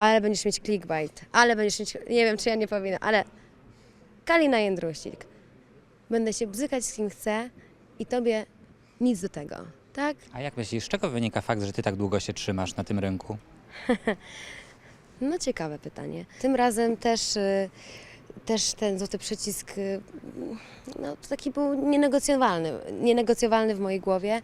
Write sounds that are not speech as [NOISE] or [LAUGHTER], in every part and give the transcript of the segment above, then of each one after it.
ale będziesz mieć clickbait, ale będziesz mieć, nie wiem czy ja nie powinna, ale Kalina Jędrusik. Będę się bzykać z kim chcę i tobie nic do tego, tak? A jak myślisz, z czego wynika fakt, że ty tak długo się trzymasz na tym rynku? [LAUGHS] No ciekawe pytanie. Tym razem też, y, też ten złoty przycisk y, no, taki był nienegocjowalny, nienegocjowalny w mojej głowie.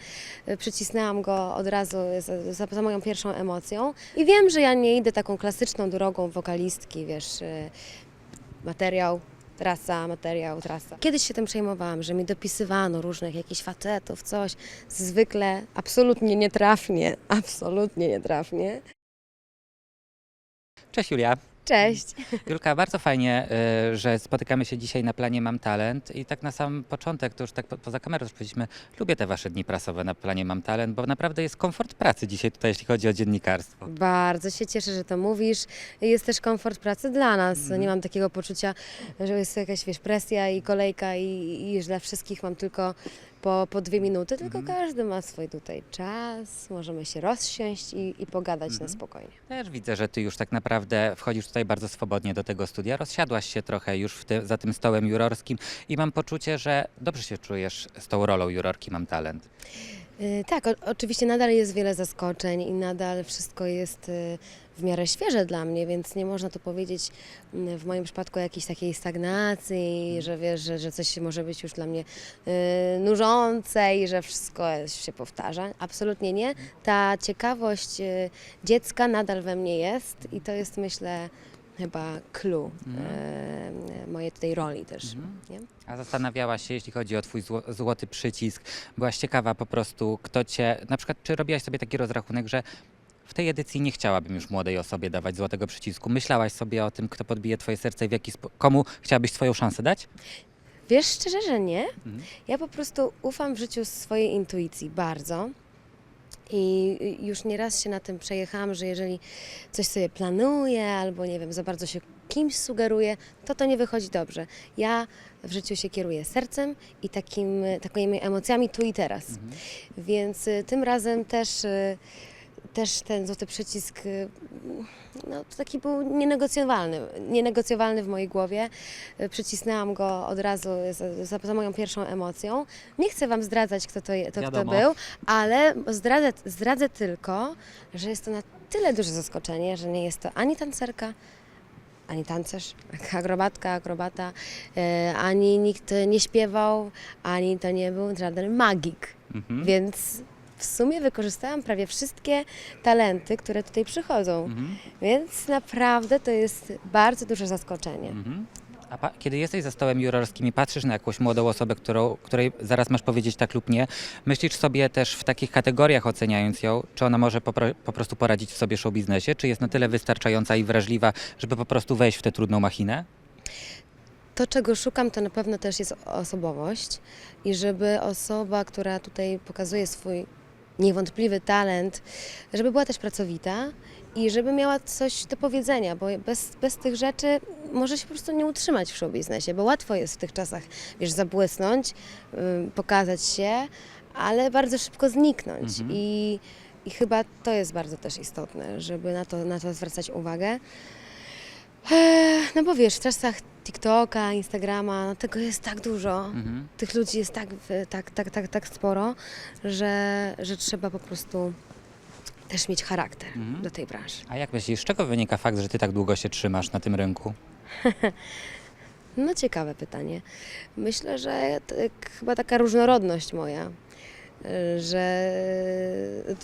Y, Przycisnęłam go od razu za, za, za moją pierwszą emocją i wiem, że ja nie idę taką klasyczną drogą wokalistki, wiesz, y, materiał, trasa, materiał, trasa. Kiedyś się tym przejmowałam, że mi dopisywano różnych jakichś facetów, coś. Zwykle absolutnie nietrafnie, absolutnie nietrafnie. Cześć Julia. Cześć. Julka, bardzo fajnie, y, że spotykamy się dzisiaj na planie Mam Talent i tak na sam początek, to już tak po- poza kamerą już powiedzieliśmy, lubię te wasze dni prasowe na planie Mam Talent, bo naprawdę jest komfort pracy dzisiaj tutaj, jeśli chodzi o dziennikarstwo. Bardzo się cieszę, że to mówisz. Jest też komfort pracy dla nas. Mhm. Nie mam takiego poczucia, że jest jakaś wiesz, presja i kolejka i, i że dla wszystkich mam tylko po, po dwie minuty, tylko Mhm. każdy ma swój tutaj czas. Możemy się rozsiąść i, i pogadać Mhm. na spokojnie. Też widzę, że ty już tak naprawdę wchodzisz tutaj bardzo swobodnie do tego studia, rozsiadłaś się trochę już za tym stołem jurorskim i mam poczucie, że dobrze się czujesz z tą rolą jurorki Mam Talent. Y, Tak, o, oczywiście nadal jest wiele zaskoczeń i nadal wszystko jest y, w miarę świeże dla mnie, więc nie można tu powiedzieć mm, w moim przypadku jakiejś takiej stagnacji, że wiesz, że, że coś może być już dla mnie y, nużące i że wszystko się powtarza. Absolutnie nie. Ta ciekawość dziecka nadal we mnie jest i to jest myślę chyba clue y, mojej tej roli też. Mhm. Nie? A zastanawiałaś się, jeśli chodzi o twój zło, złoty przycisk, byłaś ciekawa po prostu, kto cię, na przykład, czy robiłaś sobie taki rozrachunek, że w tej edycji nie chciałabym już młodej osobie dawać złotego przycisku. Myślałaś sobie o tym, kto podbije twoje serce i w jaki spo- komu chciałabyś swoją szansę dać? Wiesz szczerze, że nie. Mhm. Ja po prostu ufam w życiu swojej intuicji bardzo. I już nieraz się na tym przejechałam, że jeżeli coś sobie planuję albo nie wiem, za bardzo się kimś sugeruję, to to nie wychodzi dobrze. Ja w życiu się kieruję sercem i takim, takimi emocjami tu i teraz. Mhm. Więc y, tym razem też, y, też ten złoty przycisk y, no, taki był nienegocjowalny, nienegocjowalny w mojej głowie. Y, Przycisnęłam go od razu za, za, moją pierwszą emocją. Nie chcę Wam zdradzać, kto to, to, kto był, ale zdradzę, zdradzę tylko, że jest to na tyle duże zaskoczenie, że nie jest to ani tancerka, ani tancerz, [LAUGHS] akrobatka, akrobata, e, ani nikt nie śpiewał, ani to nie był żaden magik. Mhm. Więc w sumie wykorzystałam prawie wszystkie talenty, które tutaj przychodzą. Mhm. Więc naprawdę to jest bardzo duże zaskoczenie. Mhm. A pa- kiedy jesteś za stołem jurorskim i patrzysz na jakąś młodą osobę, którą, której zaraz masz powiedzieć tak lub nie, myślisz sobie też w takich kategoriach oceniając ją, czy ona może po, po prostu poradzić w sobie show biznesie, czy jest na tyle wystarczająca i wrażliwa, żeby po prostu wejść w tę trudną machinę? To, czego szukam, to na pewno też jest osobowość i żeby osoba, która tutaj pokazuje swój niewątpliwy talent, żeby była też pracowita i żeby miała coś do powiedzenia, bo bez, bez tych rzeczy może się po prostu nie utrzymać w show biznesie, bo łatwo jest w tych czasach, wiesz, zabłysnąć, pokazać się, ale bardzo szybko zniknąć Mhm. I, i chyba to jest bardzo też istotne, żeby na to, na to zwracać uwagę. Eee, No bo wiesz, w czasach TikToka, Instagrama, no tego jest tak dużo, Mhm. tych ludzi jest tak, tak, tak, tak, tak sporo, że, że trzeba po prostu też mieć charakter Mhm. do tej branży. A jak myślisz, z czego wynika fakt, że ty tak długo się trzymasz na tym rynku? [LAUGHS] No ciekawe pytanie. Myślę, że chyba taka różnorodność moja, że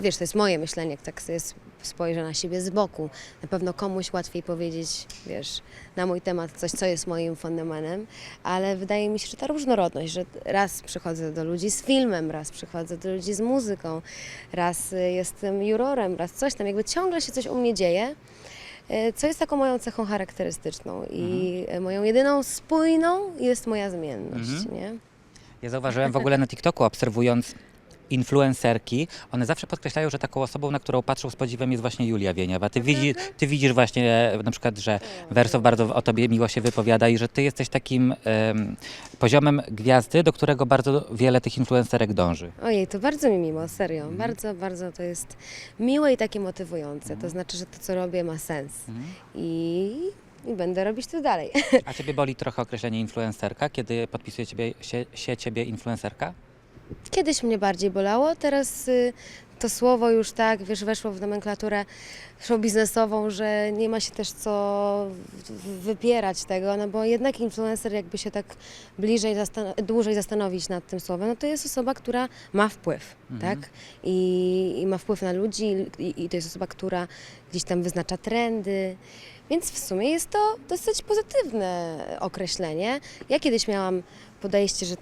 wiesz, to jest moje myślenie, jak tak sobie sp- spojrzę na siebie z boku. Na pewno komuś łatwiej powiedzieć, wiesz, na mój temat coś, co jest moim fenomenem, ale wydaje mi się, że ta różnorodność, że raz przychodzę do ludzi z filmem, raz przychodzę do ludzi z muzyką, raz jestem jurorem, raz coś tam, jakby ciągle się coś u mnie dzieje. E, co jest taką moją cechą charakterystyczną i e, moją jedyną spójną jest moja zmienność, Mhm. nie? Ja zauważyłem w ogóle na TikToku, obserwując influencerki, one zawsze podkreślają, że taką osobą, na którą patrzą z podziwem jest właśnie Julia Wieniawa. Ty, widzi, ty widzisz właśnie e, na przykład, że Wersow bardzo o tobie miło się wypowiada i że ty jesteś takim em, poziomem gwiazdy, do którego bardzo wiele tych influencerek dąży. Ojej, to bardzo mi miło, serio. Bardzo, bardzo to jest miłe i takie motywujące. To znaczy, że to, co robię, ma sens. I, i będę robić to dalej. A ciebie boli trochę określenie influencerka, kiedy podpisuje ciebie, się, się ciebie influencerka? Kiedyś mnie bardziej bolało, teraz y, to słowo już tak, wiesz, weszło w nomenklaturę show biznesową, że nie ma się też co wypierać tego, no bo jednak influencer jakby się tak bliżej, zastan- dłużej zastanowić nad tym słowem, no to jest osoba, która ma wpływ, tak? I, I ma wpływ na ludzi i, i to jest osoba, która gdzieś tam wyznacza trendy, więc w sumie jest to dosyć pozytywne określenie. Ja kiedyś miałam podejście, że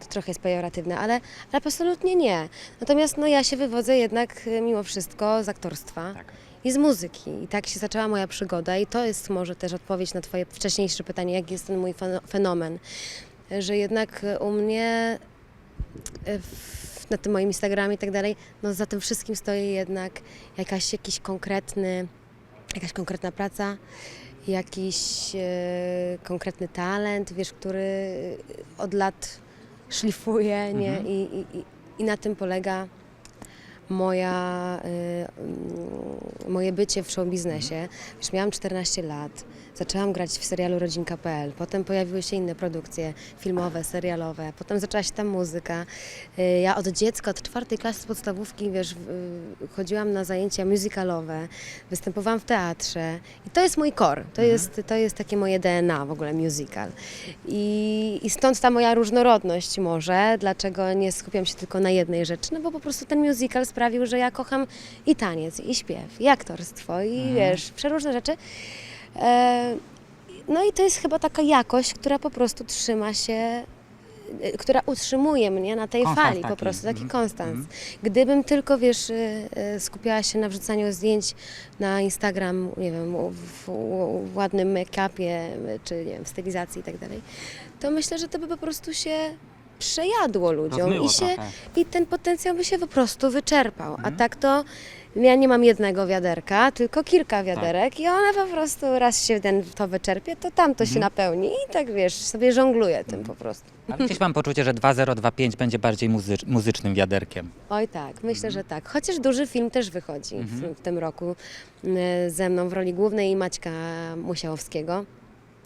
to trochę jest pejoratywne, ale, ale absolutnie nie. Natomiast no, ja się wywodzę jednak y, mimo wszystko z aktorstwa Tak. i z muzyki. I tak się zaczęła moja przygoda i to jest może też odpowiedź na Twoje wcześniejsze pytanie, jaki jest ten mój feno- fenomen. Że jednak y, u mnie y, w, na tym moim Instagramie i tak dalej, no za tym wszystkim stoi jednak jakaś, jakiś konkretny, jakaś konkretna praca, jakiś e, konkretny talent, wiesz, który od lat szlifuje, nie? Mhm. I, i, i, na tym polega moja, mm, moje bycie w show biznesie. Już miałam 14 lat, zaczęłam grać w serialu Rodzinka.pl, potem pojawiły się inne produkcje filmowe, serialowe, potem zaczęła się tam muzyka. Y, Ja od dziecka, od czwartej klasy podstawówki, wiesz, w- chodziłam na zajęcia musicalowe, występowałam w teatrze. I to jest mój core, to, jest, to jest takie moje DNA w ogóle musical. I, I stąd ta moja różnorodność może, dlaczego nie skupiam się tylko na jednej rzeczy, no bo po prostu ten musical sprawił, że ja kocham i taniec, i śpiew, i aktorstwo, i wiesz, przeróżne rzeczy. E, no i to jest chyba taka jakość, która po prostu trzyma się, e, która utrzymuje mnie na tej Konstans fali po taki. prostu, taki Mhm. konstans. Mhm. Gdybym tylko, wiesz, y, skupiała się na wrzucaniu zdjęć na Instagram, nie wiem, w, w ładnym make-upie, czy nie wiem, w stylizacji i tak dalej, to myślę, że to by po prostu się przejadło ludziom Rozmyło i, się, trochę. i ten potencjał by się po prostu wyczerpał. Mhm. A tak to ja nie mam jednego wiaderka, tylko kilka wiaderek i one po prostu raz się ten, to wyczerpie, to tamto się Mhm. napełni i tak, wiesz, sobie żongluję tym po prostu. Ale gdzieś mam poczucie, że 2025 będzie bardziej muzycz, muzycznym wiaderkiem. Oj tak, myślę, że tak. Chociaż duży film też wychodzi Mhm. w, w tym roku y, ze mną w roli głównej i Maćka Musiałowskiego.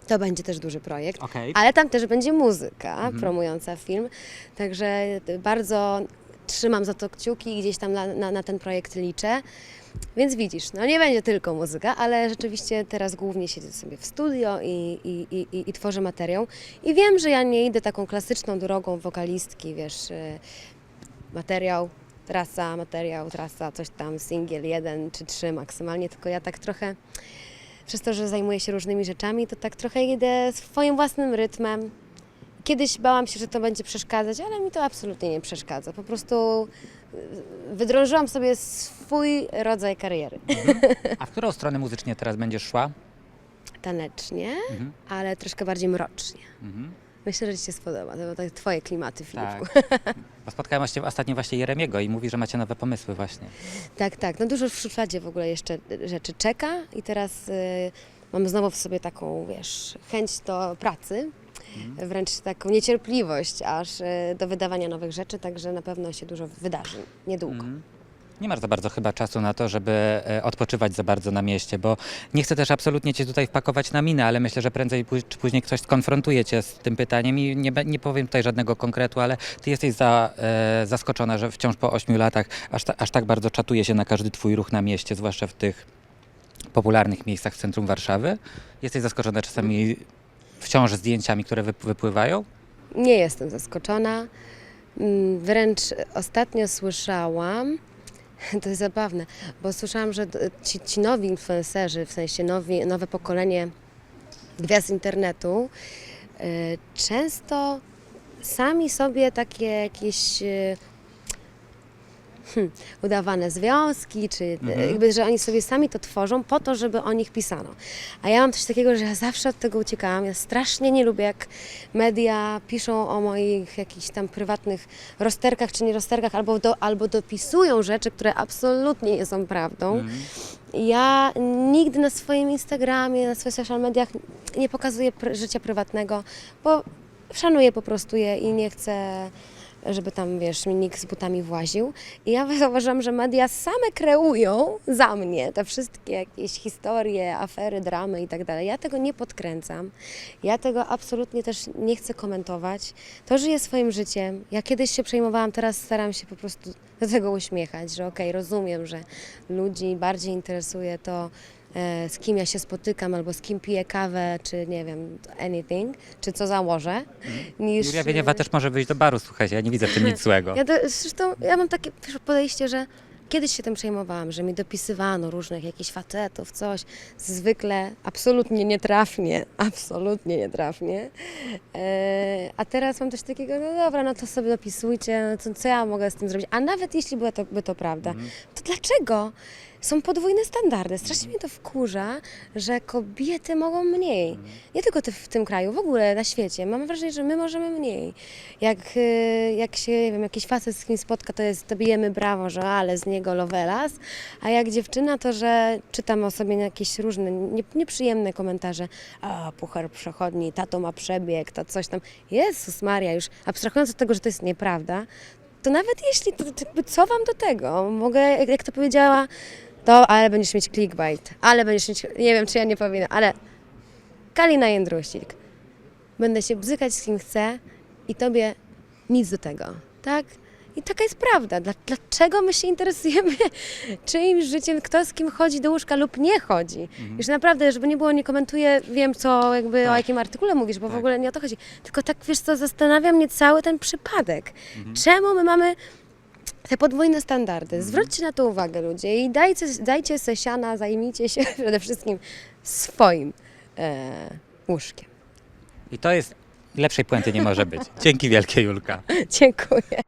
To będzie też duży projekt. Okej. Ale tam też będzie muzyka Mhm. promująca film. Także bardzo trzymam za to kciuki i gdzieś tam na, na, na ten projekt liczę. Więc widzisz, no nie będzie tylko muzyka, ale rzeczywiście teraz głównie siedzę sobie w studio i, i, i, i, i tworzę materiał. I wiem, że ja nie idę taką klasyczną drogą wokalistki, wiesz, y, materiał, trasa, materiał, trasa, coś tam, singiel jeden czy trzy maksymalnie, tylko ja tak trochę, przez to, że zajmuję się różnymi rzeczami, to tak trochę idę swoim własnym rytmem. Kiedyś bałam się, że to będzie przeszkadzać, ale mi to absolutnie nie przeszkadza. Po prostu y, wydrążyłam sobie swój rodzaj kariery. A w którą stronę muzycznie teraz będziesz szła? Tanecznie, Mhm. ale troszkę bardziej mrocznie. Mhm. Myślę, że Ci się spodoba. To były tak Twoje klimaty, Filipku. Tak. Bo spotkałem właśnie ostatnio właśnie Jeremiego i mówi, że macie nowe pomysły właśnie. Tak, tak. No dużo w szufladzie w ogóle jeszcze rzeczy czeka i teraz y, mam znowu w sobie taką, wiesz, chęć do pracy, wręcz taką niecierpliwość aż y, do wydawania nowych rzeczy, także na pewno się dużo wydarzy niedługo. Mhm. Nie masz za bardzo chyba czasu na to, żeby e, odpoczywać za bardzo na mieście, bo nie chcę też absolutnie cię tutaj wpakować na minę, ale myślę, że prędzej czy później ktoś skonfrontuje cię z tym pytaniem i nie, nie powiem tutaj żadnego konkretu, ale ty jesteś za, e, zaskoczona, że wciąż po ośmiu latach aż, ta, aż tak bardzo czatuje się na każdy twój ruch na mieście, zwłaszcza w tych popularnych miejscach w centrum Warszawy. Jesteś zaskoczona czasami wciąż zdjęciami, które wyp- wypływają? Nie jestem zaskoczona. Mm, Wręcz ostatnio słyszałam, [LAUGHS] to jest zabawne, bo słyszałam, że ci, ci nowi influencerzy, w sensie nowi, nowe pokolenie gwiazd internetu, y, często sami sobie takie jakieś y, hmm, udawane związki, czy e, Mhm. jakby, że oni sobie sami to tworzą po to, żeby o nich pisano. A ja mam coś takiego, że ja zawsze od tego uciekałam. Ja strasznie nie lubię, jak media piszą o moich jakichś tam prywatnych rozterkach czy nie rozterkach, albo, do, albo dopisują rzeczy, które absolutnie nie są prawdą. Mhm. Ja nigdy na swoim Instagramie, na swoich social mediach nie pokazuję pr- życia prywatnego, bo szanuję po prostu je i nie chcę, żeby tam, wiesz, nikt z butami właził. I ja [LAUGHS] zauważyłam, że media same kreują za mnie te wszystkie jakieś historie, afery, dramy i tak dalej. Ja tego nie podkręcam. Ja tego absolutnie też nie chcę komentować. To żyję swoim życiem. Ja kiedyś się przejmowałam, teraz staram się po prostu do tego uśmiechać, że okej, rozumiem, że ludzi bardziej interesuje to, z kim ja się spotykam, albo z kim piję kawę, czy nie wiem, anything, czy co założę, niż... Julia Wieniawa też może wyjść do baru, słuchajcie, ja nie widzę w tym nic [LAUGHS] złego. Ja do, zresztą ja mam takie podejście, że kiedyś się tym przejmowałam, że mi dopisywano różnych jakichś facetów, coś. Zwykle absolutnie nietrafnie, [LAUGHS] absolutnie nietrafnie. E, a teraz mam coś takiego, no dobra, no to sobie dopisujcie, no to co ja mogę z tym zrobić? A nawet jeśli by to, by to prawda, to dlaczego? Są podwójne standardy. Strasznie mnie to wkurza, że kobiety mogą mniej. Nie tylko ty w tym kraju, w ogóle na świecie. Mam wrażenie, że my możemy mniej. Jak, y, jak się, nie wiem, jakiś facet z kimś spotka, to jest, to bijemy brawo, że ale z niego lovelas, a jak dziewczyna, to że czytam o sobie jakieś różne nie, nieprzyjemne komentarze. A, puchar przechodni, tato ma przebieg, to coś tam. Jezus Maria, już abstrahując od tego, że to jest nieprawda, to nawet jeśli, to, to co wam do tego? Mogę, jak to powiedziała, to ale będziesz mieć clickbait, ale będziesz mieć, nie wiem czy ja nie powinna, ale Kalina Jędrusik. Będę się bzykać z kim chcę i tobie nic do tego, tak? I taka jest prawda. Dla, dlaczego my się interesujemy [LAUGHS] czyimś życiem, kto z kim chodzi do łóżka lub nie chodzi? Już naprawdę, żeby nie było, nie komentuję, wiem co, jakby o Tak. jakim artykule mówisz, bo w Tak. ogóle nie o to chodzi. Tylko tak, wiesz co, zastanawia mnie cały ten przypadek. Czemu my mamy te podwójne standardy. Zwróćcie na to uwagę ludzie i dajcie, dajcie se siana, zajmijcie się [LAUGHS] przede wszystkim swoim e, łóżkiem. I to jest, lepszej puenty nie może być. Dzięki wielkie Julka. [LAUGHS] Dziękuję.